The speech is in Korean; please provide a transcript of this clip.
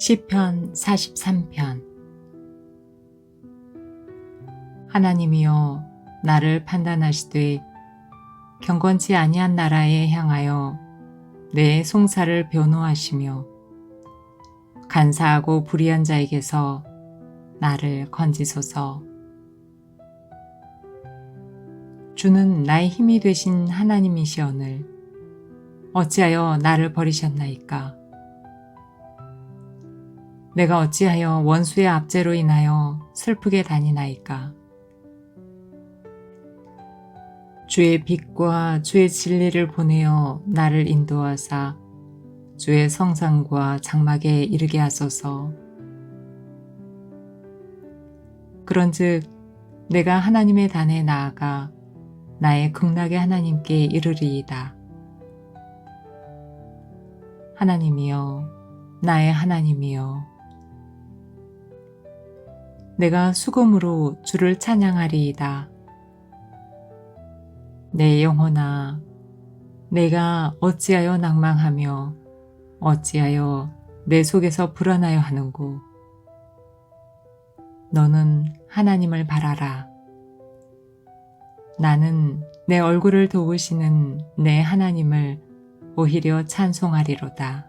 시편 43편. 하나님이여 나를 판단하시되 경건치 아니한 나라에 향하여 내 송사를 변호하시며 간사하고 불의한 자에게서 나를 건지소서. 주는 나의 힘이 되신 하나님이시오늘 어찌하여 나를 버리셨나이까 내가 어찌하여 원수의 압제로 인하여 슬프게 다니나이까? 주의 빛과 주의 진리를 보내어 나를 인도하사 주의 성상과 장막에 이르게 하소서. 그런즉 내가 하나님의 단에 나아가 나의 극락의 하나님께 이르리이다. 하나님이여, 나의 하나님이여. 내가 수금으로 주를 찬양하리이다. 내 영혼아, 내가 어찌하여 낭망하며 어찌하여 내 속에서 불안하여 하는고. 너는 하나님을 바라라. 나는 내 얼굴을 도우시는 내 하나님을 오히려 찬송하리로다.